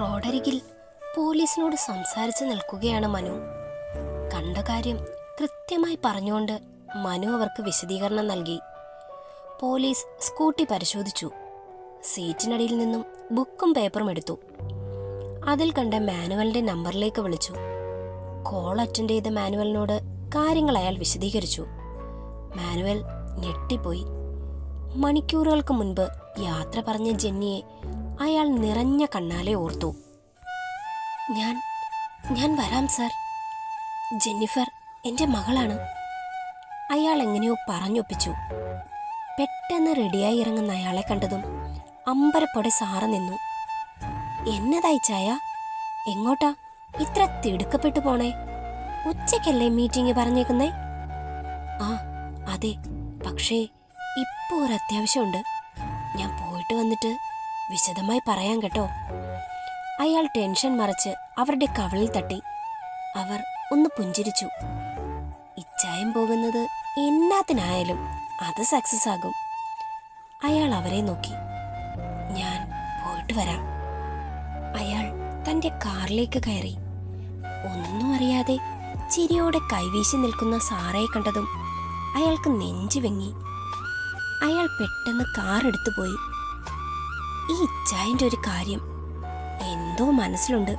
റോഡരികിൽ പോലീസിനോട് സംസാരിച്ചു നിൽക്കുകയാണ് മനു. കണ്ട കാര്യം കൃത്യമായി പറഞ്ഞുകൊണ്ട് മനു അവർക്ക് വിശദീകരണം നൽകി. പോലീസ് സ്കൂട്ടി പരിശോധിച്ചു. സീറ്റിനടിയിൽ നിന്നും ബുക്കും പേപ്പറും എടുത്തു. അതിൽ കണ്ട മാനുവലിന്റെ നമ്പറിലേക്ക് വിളിച്ചു. കോൾ അറ്റൻഡ് ചെയ്ത മാനുവലിനോട് കാര്യങ്ങൾ അയാൾ വിശദീകരിച്ചു. മാനുവൽ ഞെട്ടിപ്പോയി. മണിക്കൂറുകൾക്ക് മുൻപ് യാത്ര പറഞ്ഞ ജെന്നിയെ അയാൾ നിറഞ്ഞ കണ്ണാലെ ഓർത്തു. ഞാൻ ഞാൻ വരാം സർ. ജെന്നിഫർ എന്റെ മകളാണ്. അയാൾ എങ്ങനെയോ പറഞ്ഞൊപ്പിച്ചു. പെട്ടെന്ന് റെഡിയായി ഇറങ്ങുന്ന അയാളെ കണ്ടതും അമ്പരപ്പൊടെ സാറ് നിന്നു. എന്നതായി ചായ? എങ്ങോട്ടാ? ഇത്ര തിടുക്കപ്പെട്ടു പോണേ. ഉച്ചയ്ക്കല്ലേ മീറ്റിംഗ് പറഞ്ഞേക്കുന്നേ? ആ അതെ. പക്ഷേ ഇപ്പോൾ ഒരു അത്യാവശ്യമുണ്ട് ഞാൻ പോയിട്ട് വന്നിട്ട് വിശദമായി പറയാൻ കേട്ടോ. അയാൾ ടെൻഷൻ മറിച്ച് അവരുടെ കവളിൽ തട്ടി. അവർ ഒന്ന് പുഞ്ചിരിച്ചു. ഇച്ചായം പോകുന്നത് എന്നാത്തിനായാലും അത് സക്സസ് ആകും. അയാൾ അവരെ നോക്കി. ഞാൻ പോയിട്ട് വരാം. അയാൾ തന്റെ കാറിലേക്ക് കയറി. ഒന്നും അറിയാതെ ചിരിയോടെ കൈവീശി നിൽക്കുന്ന സാറയെ കണ്ടതും അയാൾക്ക് നെഞ്ചു വെങ്ങി അയാൾ പെട്ടെന്ന് കാർ എടുത്തു പോയി ഈ ഇച്ചായന്റെ ഒരു കാര്യം എന്തോ മനസ്സിലുണ്ട്.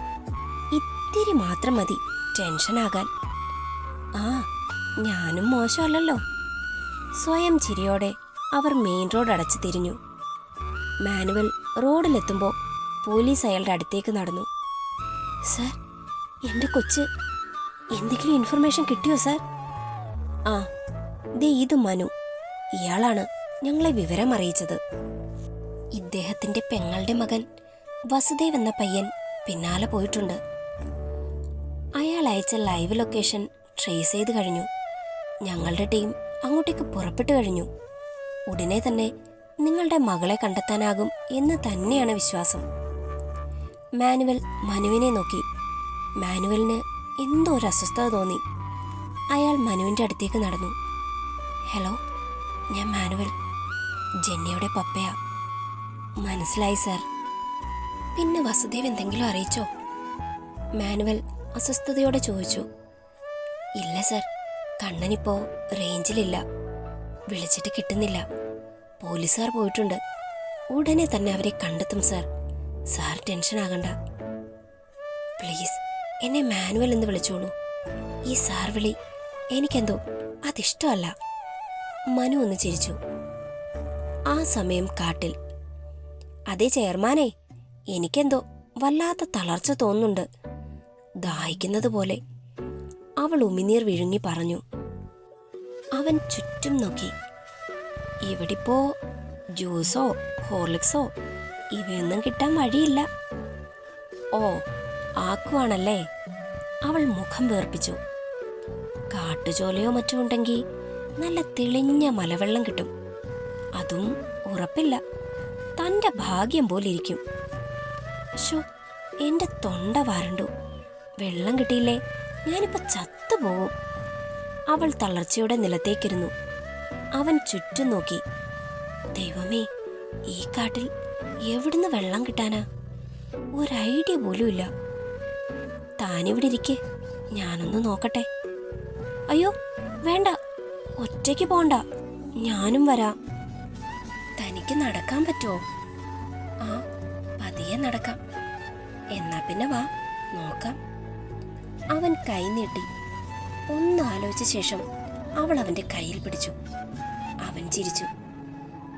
ഇത്തിരി മാത്രം മതി ടെൻഷനാകാൻ. ആ ഞാനും മോശമല്ലല്ലോ. സ്വയം ചിരിയോടെ അവർ മെയിൻ റോഡ് അടച്ചു തിരിഞ്ഞു. മാനുവൽ റോഡിലെത്തുമ്പോൾ പോലീസ് അയാളുടെ അടുത്തേക്ക് നടന്നു. സർ എന്റെ കൊച്ച് എന്തെങ്കിലും ഇൻഫർമേഷൻ കിട്ടിയോ സർ? ആ ദേ ഇത് മനു. ഇയാളാണ് ഞങ്ങളെ വിവരം അറിയിച്ചത്. ഇദ്ദേഹത്തിന്റെ പെങ്ങളുടെ മകൻ വസുദേവ് എന്ന പയ്യൻ പിന്നാലെ പോയിട്ടുണ്ട്. അയാൾ അയച്ച ലൈവ് ലൊക്കേഷൻ ട്രേസ് ചെയ്ത് കഴിഞ്ഞു. ഞങ്ങളുടെ ടീം അങ്ങോട്ടേക്ക് പുറപ്പെട്ടു കഴിഞ്ഞു. ഉടനെ തന്നെ നിങ്ങളുടെ മകളെ കണ്ടെത്താനാകും എന്ന് തന്നെയാണ് വിശ്വാസം. മാനുവൽ മനുവിനെ നോക്കി. മാനുവലിന് എന്തോ ഒരു അസ്വസ്ഥത തോന്നി. അയാൾ മനുവിന്റെ അടുത്തേക്ക് നടന്നു. ഹലോ ഞാൻ മാനുവൽ. ജെന്നിയുടെ പപ്പയാ. മനസ്സിലായി സർ പിന്നെ വസുദേവ് എന്തെങ്കിലും അറിയിച്ചോ? മാനുവൽ അസ്വസ്ഥതയോടെ ചോദിച്ചു. ഇല്ല സർ കണ്ണനിപ്പോ റേഞ്ചിലില്ല വിളിച്ചിട്ട് കിട്ടുന്നില്ല. പോലീസുകാർ പോയിട്ടുണ്ട്. ഉടനെ തന്നെ അവരെ കണ്ടെത്തും സർ സാർ ടെൻഷൻ ആകണ്ട. പ്ലീസ് എന്നെ മാനുവൽ എന്ന് വിളിച്ചോളൂ. ഈ സാർ വിളി എനിക്കെന്തോ അതിഷ്ടമല്ല. മനു ഒന്ന് ചിരിച്ചു. ആ സമയം കാട്ടിൽ അതെ ചെയർമാനെ. എനിക്കെന്തോ വല്ലാത്ത തളർച്ച തോന്നുന്നുണ്ട്. ദാഹിക്കുന്നത് പോലെ. അവൾ ഉമിനീർ വിഴുങ്ങി പറഞ്ഞു. അവൻ ചുറ്റും നോക്കി. ഇവിടിപ്പോ ജ്യൂസോ ഹോർലിക്സോ ഇവയൊന്നും കിട്ടാൻ വഴിയില്ല. ഓ ആക്കുവാണല്ലേ. അവൾ മുഖം വേർപ്പിച്ചു. കാട്ടുചോലയോ മറ്റോ ഉണ്ടെങ്കിൽ നല്ല തെളിഞ്ഞ മലവെള്ളം കിട്ടും. അതും ഉറപ്പില്ല. തന്റെ ഭാഗ്യം പോലിരിക്കും ഷോ എന്റെ തൊണ്ട വരണ്ടു. വെള്ളം കിട്ടിയില്ലേ? ഞാനിപ്പോ ചത്തുപോകും അവൾ തളർച്ചയോടെ നിലത്തേക്കിരുന്നു. അവൻ ചുറ്റും നോക്കി. ദൈവമേ ഈ കാട്ടിൽ എവിടുന്ന് വെള്ളം കിട്ടാനാ? ഒരു ഐഡിയ പോലും ഇല്ല. താനിവിടെ ഇരിക്കെ. ഞാനൊന്ന് നോക്കട്ടെ. അയ്യോ വേണ്ട. ഒറ്റയ്ക്ക് പോണ്ട. ഞാനും വരാം. തനിക്ക് നടക്കാൻ പറ്റുമോ? ആ പതിയെ നടക്കാം. എന്നാ പിന്നെ വാ നോക്കാം. അവൻ കൈ നീട്ടി. ഒന്ന് ആലോചിച്ച ശേഷം അവൾ അവന്റെ കയ്യിൽ പിടിച്ചു. അവൻ ചിരിച്ചു.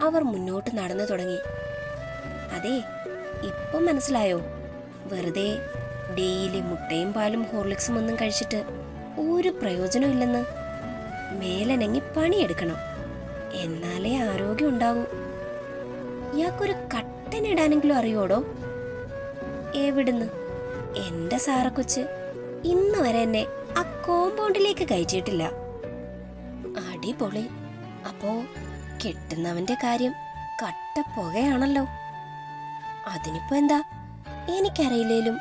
അവർ മുന്നോട്ട് നടന്നു തുടങ്ങി. അതെ ഇപ്പം മനസ്സിലായോ? വെറുതെ ഡെയിലി മുട്ടയും പാലും ഹോർലിക്സും ഒന്നും കഴിച്ചിട്ട് ഒരു പ്രയോജനവും ഇല്ലെന്ന്. മേലനങ്ങി പണിയെടുക്കണം. എന്നാലേ ആരോഗ്യം ഉണ്ടാവൂ. ഇയാൾക്കൊരു കട്ടനിടാനെങ്കിലും അറിയോടോ? എവിടുന്ന്? എന്റെ സാറക്കൊച്ച് ഇന്ന് വരെ എന്നെ ആ കോമ്പൗണ്ടിലേക്ക് കയറ്റിയിട്ടില്ല. അടിപൊളി. അപ്പോ കിട്ടുന്നവന്റെ കാര്യം കട്ട പുകയാണല്ലോ അതിനിപ്പോ എന്താ? എനിക്കറിയില്ലേലും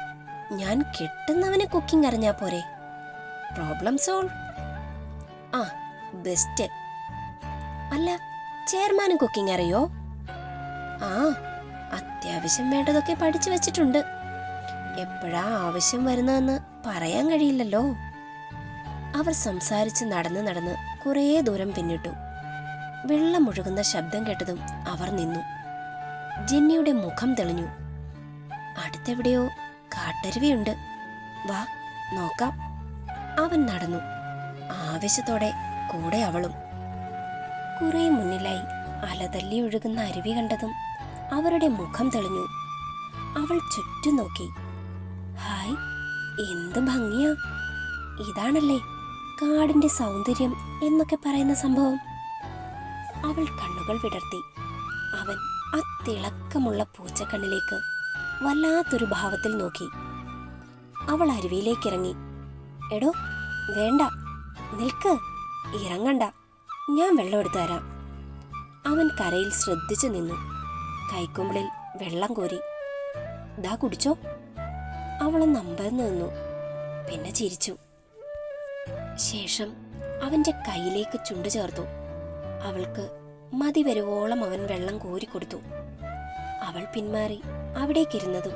ഞാൻ കെട്ടുന്നവനെ കുക്കിംഗ് അറിഞ്ഞാ പോരെ. പ്രോബ്ലം സോൾവ് ആ ബെസ്റ്റ് അല്ല ചെയർമാനും കുക്കിംഗ് അറിയോ? ആ അത്യാവശ്യം വേണ്ടതൊക്കെ പഠിച്ചു വെച്ചിട്ടുണ്ട്. എപ്പോഴാ ആവശ്യം വരുന്നതെന്ന് പറയാൻ കഴിയില്ലല്ലോ. അവർ സംസാരിച്ച് നടന്ന് നടന്ന് കുറേ ദൂരം പിന്നിട്ടു. വെള്ളം ഒഴുകുന്ന ശബ്ദം കേട്ടതും അവർ നിന്നു. ജെന്നിയുടെ മുഖം തെളിഞ്ഞു. അടുത്തെവിടെയോ കാട്ടരുവിയുണ്ട്. വാ നോക്കാം. അവൻ നടന്നു. ആവേശത്തോടെ കൂടെ അവളും. കുറേ മുന്നിലായി അലതല്ലി ഒഴുകുന്ന അരുവി കണ്ടതും അവരുടെ മുഖം തെളിഞ്ഞു. അവൾ ചുറ്റും നോക്കി. ഹായ് എന്ത് ഭംഗിയാ. ഇതാണല്ലേ കാടിന്റെ സൗന്ദര്യം എന്നൊക്കെ പറയുന്ന സംഭവം. അവൾ കണ്ണുകൾ വിടർത്തി. അവൻ ആ തിളക്കമുള്ള പൂച്ചക്കണ്ണിലേക്ക് വല്ലാത്തൊരു ഭാവത്തിൽ നോക്കി. അവൾ അരുവിയിലേക്ക് ഇറങ്ങി എടോ വേണ്ട. നിൽക്ക്. ഇറങ്ങണ്ട. ഞാൻ വെള്ളം എടുത്തു തരാം അവൻ കരയിൽ ശ്രദ്ധിച്ചു നിന്നു. കൈക്കുമ്പിളിൽ വെള്ളം കോരി ദാ കുടിച്ചോ. അവൾ നമ്പർന്ന് നിന്നു. പിന്നെ ചിരിച്ചു. ശേഷം അവന്റെ കയ്യിലേക്ക് ചുണ്ടു ചേർത്തു. അവൾക്ക് മതി വരുവോളം അവൻ വെള്ളം കോരിക്കൊടുത്തു അവൾ പിന്മാറി അവിടേക്കിരുന്നതും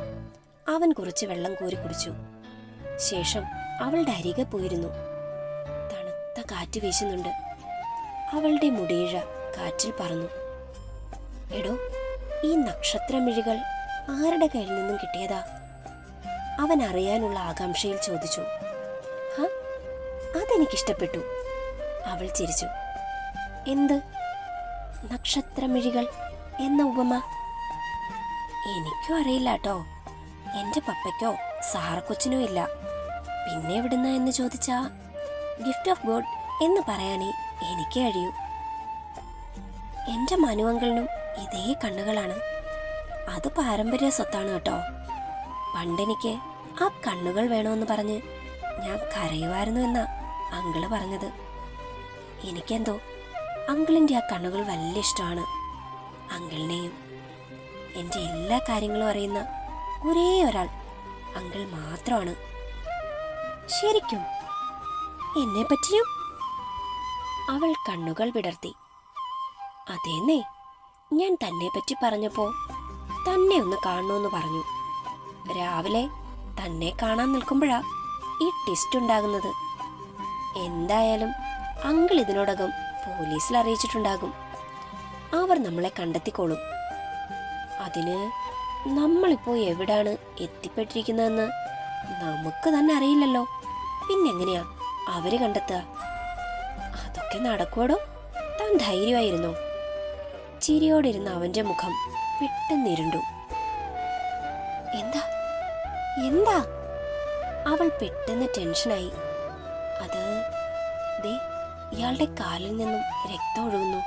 അവൻ കുറച്ച് വെള്ളം കോരി കുടിച്ചു. ശേഷം അവളുടെ അരികെ പോയിരുന്നു. തണുത്ത കാറ്റ് വീശുന്നുണ്ട്. അവളുടെ മുടിയിഴ കാറ്റിൽ പറന്നു. എടോ ഈ നക്ഷത്രമിഴികൾ ആരുടെ കയ്യിൽ നിന്നും കിട്ടിയതാ? അവൻ അറിയാനുള്ള ആകാംക്ഷയിൽ ചോദിച്ചു. അതെനിക്കിഷ്ടപ്പെട്ടു. അവൾ ചിരിച്ചു. എന്ത്? നക്ഷത്രമിഴികൾ എന്ന ഉപമ? എനിക്കും അറിയില്ല കേട്ടോ എന്റെ പപ്പയ്ക്കോ സാറക്കൊച്ചിനോ ഇല്ല. പിന്നെ എവിടുന്ന എന്ന് ചോദിച്ചാ? ഗിഫ്റ്റ് ഓഫ് ഗോഡ് എന്ന് പറയാനേ എനിക്ക് കഴിയൂ. എന്റെ മനുവങ്കളിനും ഇതേ കണ്ണുകളാണ്. അത് പാരമ്പര്യ സ്വത്താണ് കേട്ടോ. പണ്ടെനിക്ക് ആ കണ്ണുകൾ വേണമെന്ന് പറഞ്ഞ് ഞാൻ കരയുമായിരുന്നു എന്നാ അങ്കിൾ പറഞ്ഞത്. എനിക്കെന്തോ അങ്കിളിന്റെ ആ കണ്ണുകൾ വലിയ ഇഷ്ടമാണ്. അങ്കിളിനെയും എന്റെ എല്ലാ കാര്യങ്ങളും അറിയുന്ന ഒരേ ഒരാൾ അങ്കിൾ മാത്രമാണ്. ശരിക്കും എന്നെ പറ്റിയും അവൾ കണ്ണുകൾ വിടർത്തി. അതേന്നേ ഞാൻ തന്നെ പറ്റി പറഞ്ഞപ്പോ തന്നെ ഒന്ന് കാണണമെന്ന് പറഞ്ഞു. രാവിലെ തന്നെ കാണാൻ നിൽക്കുമ്പോഴാ ഈ ടെസ്റ്റ് ഉണ്ടാകുന്നത്. എന്തായാലും അങ്കിൾ ഇതിനോടകം പോലീസിൽ അറിയിച്ചിട്ടുണ്ടാകും. അവർ നമ്മളെ കണ്ടെത്തിക്കോളും. അതിന് നമ്മളിപ്പോ എവിടാണ് എത്തിപ്പെട്ടിരിക്കുന്നതെന്ന് നമുക്ക് തന്നെ അറിയില്ലല്ലോ. പിന്നെങ്ങനെയാ അവർ കണ്ടെത്തുക? അതൊക്കെ നടക്കുവടോ? താൻ ധൈര്യമായിരുന്നോ? ചിരിയോടിരുന്ന അവന്റെ മുഖം പെട്ടെന്നിരുണ്ടു. എന്താ? എന്താ? അവൾ പെട്ടെന്ന് ടെൻഷനായി. അത് ദേ ഇയാളുടെ കാലിൽ നിന്നും രക്തം ഒഴുകുന്നു.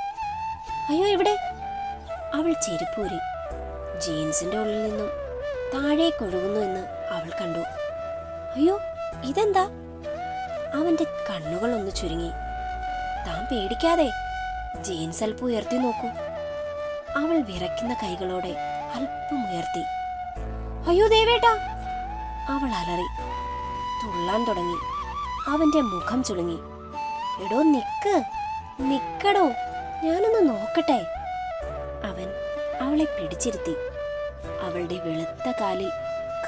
അയ്യോ എവിടെ? അവൾ ചെരുപ്പൂരി. ജീൻസിന്റെ ഉള്ളിൽ നിന്നും താഴേക്ക് ഒഴുകുന്നു എന്ന് അവൾ കണ്ടു. അയ്യോ ഇതെന്താ? അവന്റെ കണ്ണുകൾ ഒന്ന് ചുരുങ്ങി. താൻ പേടിക്കാതെ ജീൻസ് അല്പം ഉയർത്തി നോക്കൂ. അവൾ വിറയ്ക്കുന്ന കൈകളോടെ അല്പം ഉയർത്തി അയ്യോ ദേവേട്ടാ! അവൾ അലറി. തുള്ളാൻ തുടങ്ങി. അവന്റെ മുഖം ചുളുങ്ങി. എടോ നിക്ക്. നിക്കടോ. ഞാനൊന്ന് നോക്കട്ടെ. അവൻ അവളെ പിടിച്ചിരുത്തി. അവളുടെ വെളുത്ത കാലിൽ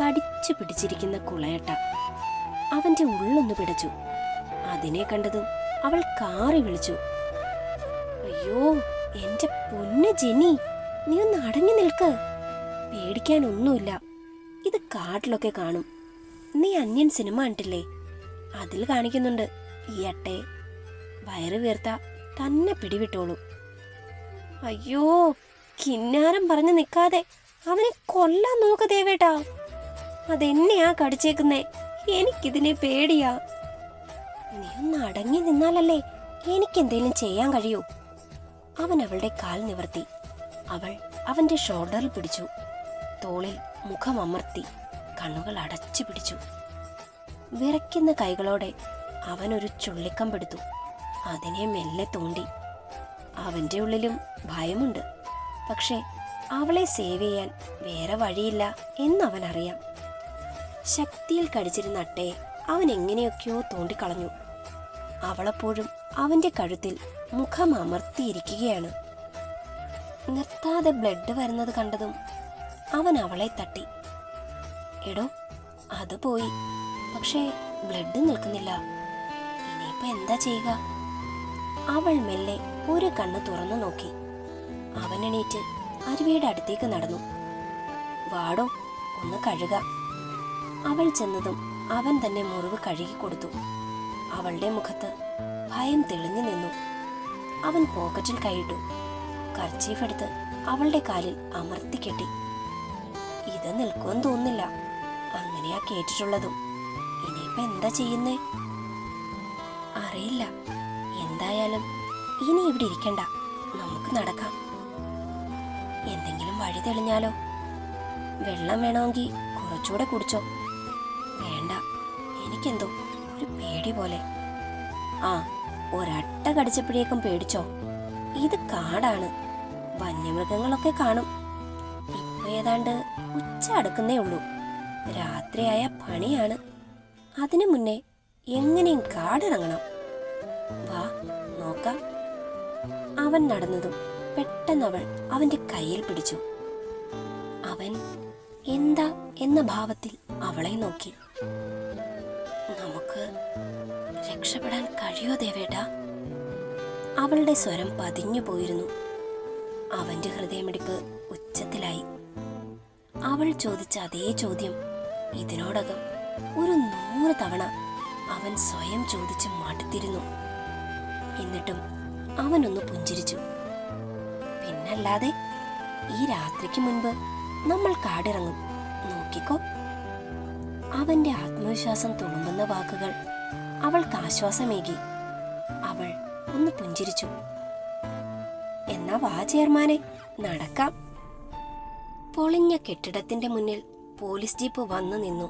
കടിച്ചു പിടിച്ചിരിക്കുന്ന കുളയട്ട. അവന്റെ ഉള്ളൊന്ന് പിടച്ചു. അതിനെ കണ്ടതും അവൾ കാറി വിളിച്ചു. അയ്യോ എന്റെ പൊന്നു ജെനി നീ ഒന്ന് അടങ്ങി നിൽക്ക്. പേടിക്കാനൊന്നുമില്ല. ഇത് കാട്ടിലൊക്കെ കാണും. നീ അന്യൻ സിനിമ കണ്ടില്ലേ അതിൽ കാണിക്കുന്നുണ്ട് ഈ അട്ടയെ വയറ് വീർത്ത തന്നെ പിടിവിട്ടോളൂ. അയ്യോ കിന്നാരം പറഞ്ഞു നിൽക്കാതെ അവനെ കൊല്ലാൻ നോക്ക് ദേവേട്ടാ. അതെന്നെയാ കടിച്ചേക്കുന്നേ? എനിക്കിതിനെ പേടിയാ. നീ ഒന്ന് അടങ്ങി നിന്നാലല്ലേ എനിക്കെന്തേലും ചെയ്യാൻ കഴിയൂ. അവൻ അവളുടെ കാൽ നിവർത്തി. അവൾ അവന്റെ ഷോൾഡറിൽ പിടിച്ചു. തോളിൽ മുഖം അമർത്തി കണ്ണുകൾ അടച്ചു പിടിച്ചു. വിറയ്ക്കുന്ന കൈകളോടെ അവനൊരു ചുള്ളിക്കമ്പെടുത്തു. അതിനെ മെല്ലെ തോണ്ടി. അവന്റെ ഉള്ളിലും ഭയമുണ്ട്. പക്ഷേ അവളെ സേവ് ചെയ്യാൻ വേറെ വഴിയില്ല എന്നവൻ അറിയാം. ശക്തിയിൽ കടിച്ചിരുന്ന അട്ടയെ അവൻ എങ്ങനെയൊക്കെയോ തോണ്ടിക്കളഞ്ഞു. അവളെപ്പോഴും അവന്റെ കഴുത്തിൽ മുഖം അമർത്തിയിരിക്കുകയാണ് നിർത്താതെ ബ്ലഡ് വരുന്നത് കണ്ടതും അവൻ അവളെ തട്ടി. എടോ അത് പോയി. പക്ഷേ ബ്ലഡ് നിൽക്കുന്നില്ല. ഇനിയിപ്പോ എന്താ ചെയ്യുക? അവൾ മെല്ലെ ഒരു കണ്ണ് തുറന്നു നോക്കി. അവൻ എണീറ്റ് അരുവിയുടെ അടുത്തേക്ക് നടന്നു. വാടോ ഒന്ന് കഴുക. അവൾ ചെന്നതും അവൻ തന്നെ മുറിവ് കഴുകി കൊടുത്തു. അവളുടെ മുഖത്ത് ഭയം തെളിഞ്ഞു നിന്നു. അവൻ പോക്കറ്റിൽ കൈയിട്ടു. കർച്ചീഫ് എടുത്ത് അവളുടെ കാലിൽ അമർത്തി കെട്ടി. ഇത് നിൽക്കുമെന്ന് തോന്നുന്നില്ല. അങ്ങനെയാ കേട്ടിട്ടുള്ളതും. ഇനിയിപ്പോ എന്താ ചെയ്യുന്നേ? അറിയില്ല. എന്തായാലും ഇനി ഇവിടെ ഇരിക്കണ്ട. നമുക്ക് നടക്കാം. എന്തെങ്കിലും വഴി തെളിഞ്ഞാലോ? വെള്ളം വേണമെങ്കിൽ കുറച്ചുകൂടെ കുടിച്ചോ. വേണ്ട. എനിക്കെന്തോ ഒരു പേടി പോലെ. ആ ഒരട്ട കടിച്ചപ്പോഴേക്കും പേടിച്ചോ? ഇത് കാടാണ്. വന്യമൃഗങ്ങളൊക്കെ കാണും. ഇപ്പൊ ഏതാണ്ട് ഉച്ച അടുക്കുന്നേ ഉള്ളൂ. രാത്രിയായ പണിയാണ്. അതിനു മുന്നേ എങ്ങനെയും കാടിറങ്ങണം. വാ നോക്കാം. അവൻ നടന്നതും പെട്ടെന്ന് അവൾ അവന്റെ കയ്യിൽ പിടിച്ചു. അവൻ എന്താ എന്ന ഭാവത്തിൽ അവളെ നോക്കി. നമുക്ക് രക്ഷപ്പെടാൻ കഴിയോ ദേവേട്ട? അവളുടെ സ്വരം പതിഞ്ഞു പോയിരുന്നു. അവന്റെ ഹൃദയമിടിപ്പ് ഉച്ചത്തിലായി. അവൾ ചോദിച്ച അതേ ചോദ്യം ഇതിനോടകം ഒരു നൂറ് തവണ അവൻ സ്വയം ചോദിച്ച് മടുത്തിരുന്നു. എന്നിട്ടും അവനൊന്ന് പുഞ്ചിരിച്ചു. പിന്നല്ലാതെ ഈ രാത്രിക്ക് മുൻപ് നമ്മൾ കാടിറങ്ങും. നോക്കിക്കോ. അവന്റെ ആത്മവിശ്വാസം തുളുമ്പുന്ന വാക്കുകൾ അവൾക്ക് ആശ്വാസമേകി. അവൾ ഒന്ന് പുഞ്ചിരിച്ചു. എന്നാ വാ ചെയർമാനെ നടക്കാം. പൊളിഞ്ഞ കെട്ടിടത്തിന്റെ മുന്നിൽ പോലീസ് ജീപ്പ് വന്നു നിന്നു.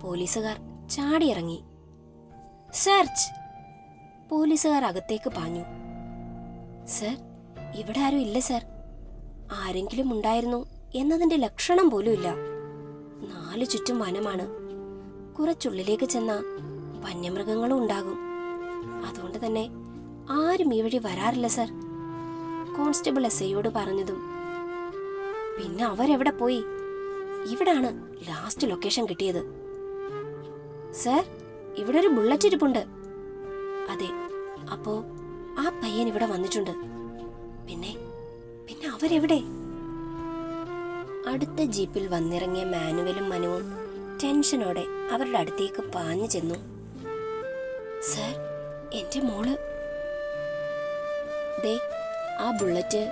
പോലീസുകാർ ചാടിയിറങ്ങി. സെർച്ച്! പോലീസുകാർ അകത്തേക്ക് പാഞ്ഞു. സർ ഇവിടെ ആരും ഇല്ല സർ. ആരെങ്കിലും ഉണ്ടായിരുന്നു എന്നതിന്റെ ലക്ഷണം പോലും ഇല്ല. നാലു ചുറ്റും വനമാണ്. കുറച്ചുള്ളിലേക്ക് ചെന്ന വന്യമൃഗങ്ങളും ഉണ്ടാകും അതുകൊണ്ട് തന്നെ ആരും ഈ വഴി വരാറില്ല സർ. കോൺസ്റ്റബിൾ എസ് ഐയോട് പറഞ്ഞതും. പിന്നെ അവരെവിടെ പോയി? ഇവിടാണ് ലാസ്റ്റ് ലൊക്കേഷൻ കിട്ടിയത്. സർ ഇവിടെ ഒരു ബുള്ളറ്റ് ഇരിപ്പുണ്ട് അതെ അപ്പോ ആ പയ്യൻ ഇവിടെ വന്നിട്ടുണ്ട്. പിന്നെ പിന്നെ അവരെവിടെ? അടുത്ത ജീപ്പിൽ വന്നിറങ്ങിയ മാനുവലും മനുവും ടെൻഷനോടെ അവരുടെ അടുത്തേക്ക് പാഞ്ഞു ചെന്നു. സർ എന്റെ മോൾ. ദേ ആ ബുള്ളറ്റ്.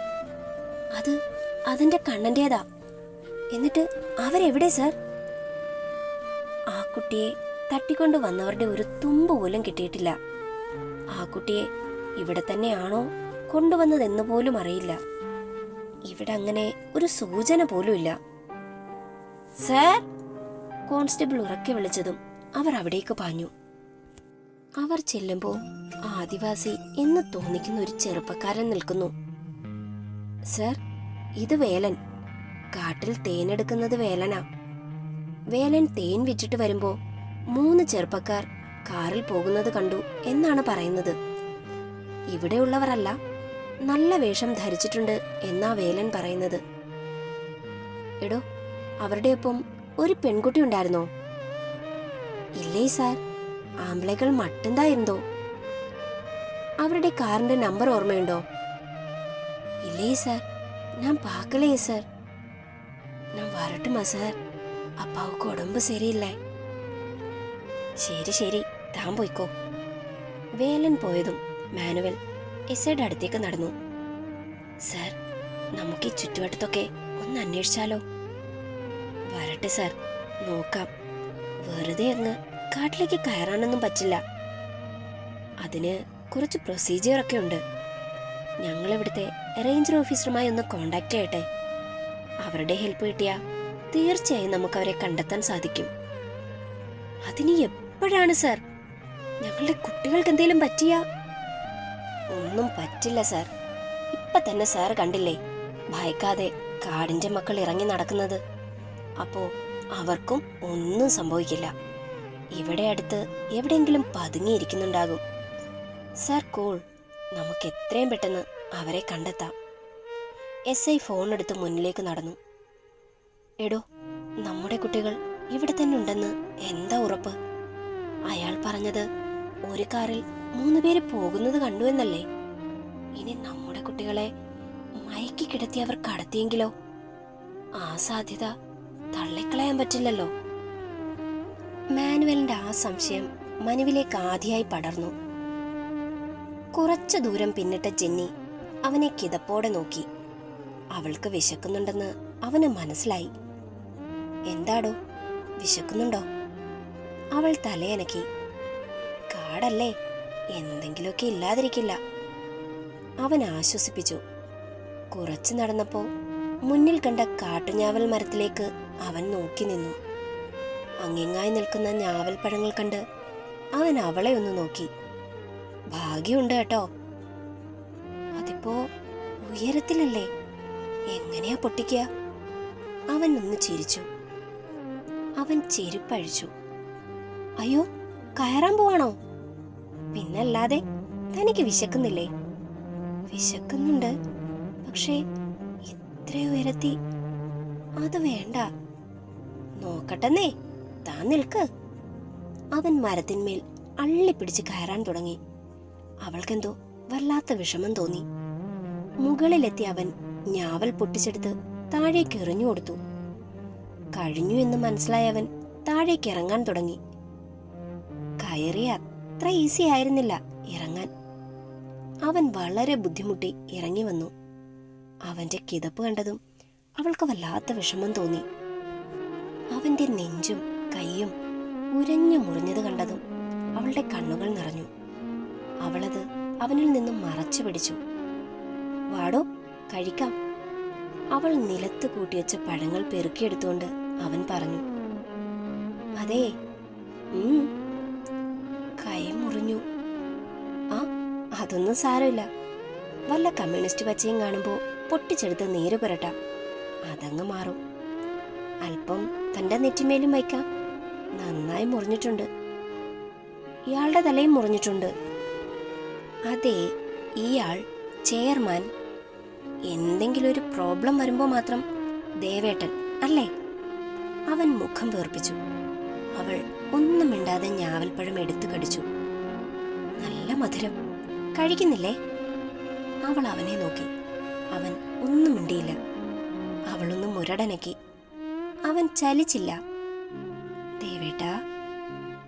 അത് അതിന്റെ കണ്ണന്റേതാ. എന്നിട്ട് അവരെവിടെ സർ? ആ കുട്ടിയെ തട്ടിക്കൊണ്ടു വന്നവരുടെ ഒരു തുമ്പ് പോലും കിട്ടിയിട്ടില്ല. ആ കുട്ടിയെ ഇവിടെ തന്നെയാണോ കൊണ്ടുവന്നതെന്ന് പോലും അറിയില്ല. ഇവിടെ അങ്ങനെ ഒരു സൂചന പോലുമില്ല സർ കോൺസ്റ്റബിൾ ഉറക്കെ വിളിച്ചതും അവർ അവിടേക്ക് പാഞ്ഞു. അവർ ചെല്ലുമ്പോൾ ആദിവാസി എന്ന് തോന്നിക്കുന്ന ഒരു ചെറുപ്പക്കാരൻ നിൽക്കുന്നു. സർ ഇത് വേലൻ. കാട്ടിൽ തേനെടുക്കുന്നത് വേലനാ. വേലൻ തേൻ വിറ്റിട്ട് വരുമ്പോൾ മൂന്ന് ചെറുപ്പക്കാർ കാറിൽ പോകുന്നത് കണ്ടു എന്നാണ് പറയുന്നത്. ഇവിടെയുള്ളവരല്ല നല്ല വേഷം ധരിച്ചിട്ടുണ്ട് എന്നാ വേലൻ പറയുന്നത്. എടോ അവരുടെ ഒപ്പം ഒരു പെൺകുട്ടി ഉണ്ടായിരുന്നോ? ഇല്ലേ സാർ. ആമ്പിളകൾ മട്ടെന്തായിരുന്നോ അവരുടെ കാറിന്റെ നമ്പർ ഓർമ്മയുണ്ടോ? ഇല്ലേ സർ ഞാൻ പാക്കലേ സർ. ഞാൻ വരട്ടുമാ സാർ അപ്പാവുക്ക് ഉടമ്പ് ശരിയില്ലേ ശരി ശരി താൻ പോയിക്കോ. വേലൻ പോയതും മാനുവൽ എസ്ഐയുടെ അടുത്തേക്ക് നടന്നു. സർ നമുക്ക് ഈ ചുറ്റുവട്ടത്തൊക്കെ ഒന്ന് അന്വേഷിച്ചാലോ? വരട്ടെ സർ നോക്കാം. വെറുതെ അങ്ങ് കാട്ടിലേക്ക് കയറാനൊന്നും പറ്റില്ല. അതിന് കുറച്ച് പ്രൊസീജിയർ ഒക്കെ ഉണ്ട്. ഞങ്ങളിവിടുത്തെ റേഞ്ചർ ഓഫീസറുമായി ഒന്ന് കോണ്ടാക്ട് ചെയ്യട്ടെ. അവരുടെ ഹെൽപ്പ് കിട്ടിയാൽ തീർച്ചയായും നമുക്ക് അവരെ കണ്ടെത്താൻ സാധിക്കും. അതിനി എപ്പോഴാണ് സർ ഞങ്ങളുടെ കുട്ടികൾക്ക് എന്തെങ്കിലും പറ്റിയ? ഒന്നും പറ്റില്ല സർ ഇപ്പൊ തന്നെ സാർ കണ്ടില്ലേ? ഭയക്കാതെ കാടിന്റെ മക്കൾ ഇറങ്ങി നടക്കുന്നത്. അപ്പോ അവർക്കും ഒന്നും സംഭവിക്കില്ല. ഇവിടെ അടുത്ത് എവിടെയെങ്കിലും പതുങ്ങിയിരിക്കുന്നുണ്ടാകും. സർ കോൾ നമുക്ക് എത്രയും പെട്ടെന്ന് അവരെ കണ്ടെത്താം. എസ് ഐ ഫോൺ എടുത്ത് മുന്നിലേക്ക് നടന്നു. എടോ നമ്മുടെ കുട്ടികൾ ഇവിടെ തന്നെ ഉണ്ടെന്ന് എന്താ ഉറപ്പ്? അയാൾ പറഞ്ഞത് ഒരു കാറിൽ മൂന്ന് പേര് പോകുന്നത് കണ്ടു എന്നല്ലേ? ഇനി നമ്മുടെ കുട്ടികളെ മയക്കി കിടത്തി അവർ കടത്തിയെങ്കിലോ? ആ സാധ്യത തള്ളിക്കളയാൻ പറ്റില്ലല്ലോ. മാനുവലിന്റെ ആ സംശയം മനുവിലേക്ക് ആദ്യമായി പടർന്നു. കുറച്ചു ദൂരം പിന്നിട്ട ജെന്നി അവനെ കിതപ്പോടെ നോക്കി. അവൾക്ക് വിശക്കുന്നുണ്ടെന്ന് അവന് മനസ്സിലായി. എന്താടോ വിശക്കുന്നുണ്ടോ? അവൾ തലയനക്കി. കാടല്ലേ എന്തെങ്കിലുമൊക്കെ ഇല്ലാതിരിക്കില്ല. അവൻ ആശ്വസിപ്പിച്ചു. കുറച്ചു നടന്നപ്പോ മുന്നിൽ കണ്ട കാട്ടുഞാവൽ മരത്തിലേക്ക് അവൻ നോക്കി നിന്നു. അങ്ങിങ്ങായി നിൽക്കുന്ന ഞാവൽപ്പഴങ്ങൾ കണ്ട് അവൻ അവളെ ഒന്ന് നോക്കി. ഭാഗ്യമുണ്ട് കേട്ടോ. അതിപ്പോ ഉയരത്തിലല്ലേ? എങ്ങനെയാ പൊട്ടിക്കുക? അവൻ ഒന്ന് ചിരിച്ചു. അവൻ ചെരുപ്പഴിച്ചു. അയ്യോ കയറാൻ പോവാണോ? പിന്നല്ലാതെ തനിക്ക് വിശക്കുന്നില്ലേ? വിശക്കുന്നുണ്ട് പക്ഷേ ഇത്ര ഉയരത്തി അത് വേണ്ട. നോക്കട്ടെന്നേ. താൻ നിൽക്ക്. അവൻ മരത്തിന്മേൽ അള്ളിപ്പിടിച്ച് കയറാൻ തുടങ്ങി. അവൾക്കെന്തോ വല്ലാത്ത വിഷമം തോന്നി. മുകളിലെത്തി അവൻ ഞാവൽ പൊട്ടിച്ചെടുത്ത് താഴേക്ക് എറിഞ്ഞു കൊടുത്തു. കഴിഞ്ഞു എന്ന് മനസ്സിലായ അവൻ താഴേക്ക് ഇറങ്ങാൻ തുടങ്ങി. കയറി അത്ര ഈസി ആയിരുന്നില്ല ഇറങ്ങാൻ. അവൻ വളരെ ബുദ്ധിമുട്ടി ഇറങ്ങി വന്നു. അവന്റെ കിതപ്പ് കണ്ടതും അവൾക്ക് വല്ലാത്ത വിഷമം തോന്നി. അവന്റെ നെഞ്ചും കൈയും ഉരഞ്ഞു മുറിഞ്ഞത് കണ്ടതും അവളുടെ കണ്ണുകൾ നിറഞ്ഞു. അവളത് അവനിൽ നിന്നും മറച്ചു പിടിച്ചു. വാടോ കഴിക്കാം. അവൾ നിലത്ത് കൂട്ടിവെച്ച പഴങ്ങൾ പെറുക്കിയെടുത്തുകൊണ്ട് അവൻ പറഞ്ഞു അതെ കൈ മുറിഞ്ഞു. ആ അതൊന്നും സാരമില്ല. വല്ല കമ്മ്യൂണിസ്റ്റ് പച്ചയും കാണുമ്പോ പൊട്ടിച്ചെടുത്ത് നീര് പുരട്ടാം അതങ്ങ് മാറും. അല്പം തന്റെ നെറ്റിമേലും വയ്ക്കാം. നന്നായി മുറിഞ്ഞിട്ടുണ്ട്. ഇയാളുടെ തലയും മുറിഞ്ഞിട്ടുണ്ട്. അതെ ഇയാൾ ചെയർമാൻ. എന്തെങ്കിലും ഒരു പ്രോബ്ലം വരുമ്പോൾ മാത്രം ദേവേട്ടൻ അല്ലേ? അവൻ മുഖം വീർപ്പിച്ചു. അവൾ ഒന്നും മിണ്ടാതെ ഞാവൽപ്പഴം എടുത്തു കടിച്ചു. നല്ല മധുരം. കഴിക്കുന്നില്ലേ? അവൾ അവനെ നോക്കി. അവൻ ഒന്നും മിണ്ടിയില്ല. അവളൊന്നും മുരടനക്കി. അവൻ ചലിച്ചില്ല. ദേവേട്ടാ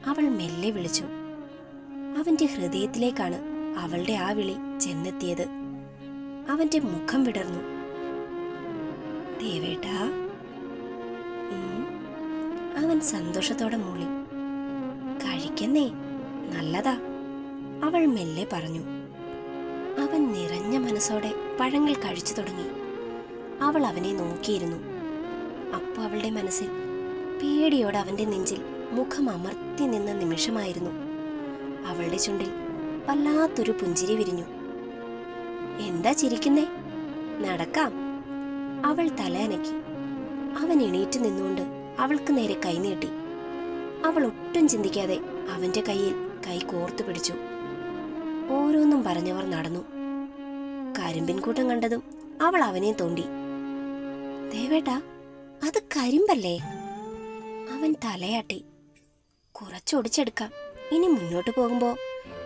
അവൾ മെല്ലെ വിളിച്ചു. അവന്റെ ഹൃദയത്തിലേക്കാണ് അവളുടെ ആ വിളി ചെന്നെത്തിയത്. അവന്റെ മുഖം വിടർന്നു. ദേവേട്ട. അവൻ സന്തോഷത്തോടെ മൂളി. കഴിക്കുന്നേ നല്ലതാ അവൾ മെല്ലെ പറഞ്ഞു. അവൻ നിറഞ്ഞ മനസ്സോടെ പഴങ്ങൾ കഴിച്ചു തുടങ്ങി. അവൾ അവനെ നോക്കിയിരുന്നു. അപ്പോൾ അവളുടെ മനസ്സിൽ പേടിയോടെ അവന്റെ നെഞ്ചിൽ മുഖം അമർത്തി നിന്ന നിമിഷമായിരുന്നു. അവളുടെ ചുണ്ടിൽ വല്ലാത്തൊരു പുഞ്ചിരി വിരിഞ്ഞു. എന്താ ചിരിക്കുന്നേ? നടക്കാം. അവൾ തലയനക്കി അവൻ എണീറ്റ് നിന്നുകൊണ്ട് അവൾക്ക് നേരെ കൈനീട്ടി അവൾ ഒട്ടും ചിന്തിക്കാതെ അവന്റെ കയ്യിൽ കൈ കോർത്തു പിടിച്ചു. ഓരോന്നും പറഞ്ഞവർ നടന്നു. കരിമ്പിൻകൂട്ടം കണ്ടതും അവൾ അവനെ തോണ്ടി. ദേവേട്ടാ അത് കരിമ്പല്ലേ? അവൻ തലയാട്ടി. കുറച്ചൊടിച്ചെടുക്കാം. ഇനി മുന്നോട്ട് പോകുമ്പോൾ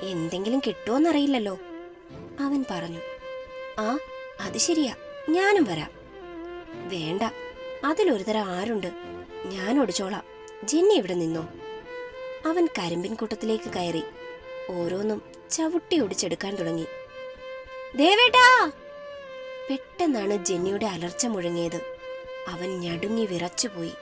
എന്തെങ്കിലും കിട്ടുമോന്നറിയില്ലല്ലോ അവൻ പറഞ്ഞു ആ അത് ശരിയാ. ഞാനും വരാം. വേണ്ട. അതിലൊരുതരം ആരുണ്ട്? ഞാൻ ഒടിച്ചോളാം. ജെന്നി ഇവിടെ നിന്നോ? അവൻ കരിമ്പിൻ കൂട്ടത്തിലേക്ക് കയറി. ഓരോന്നും ചവിട്ടി ഒടിച്ചെടുക്കാൻ തുടങ്ങി. ദേവേട്ടാ! പെട്ടെന്നാണ് ജെന്നിയുടെ അലർച്ച മുഴങ്ങിയത്. അവൻ ഞടുങ്ങി വിറച്ചുപോയി.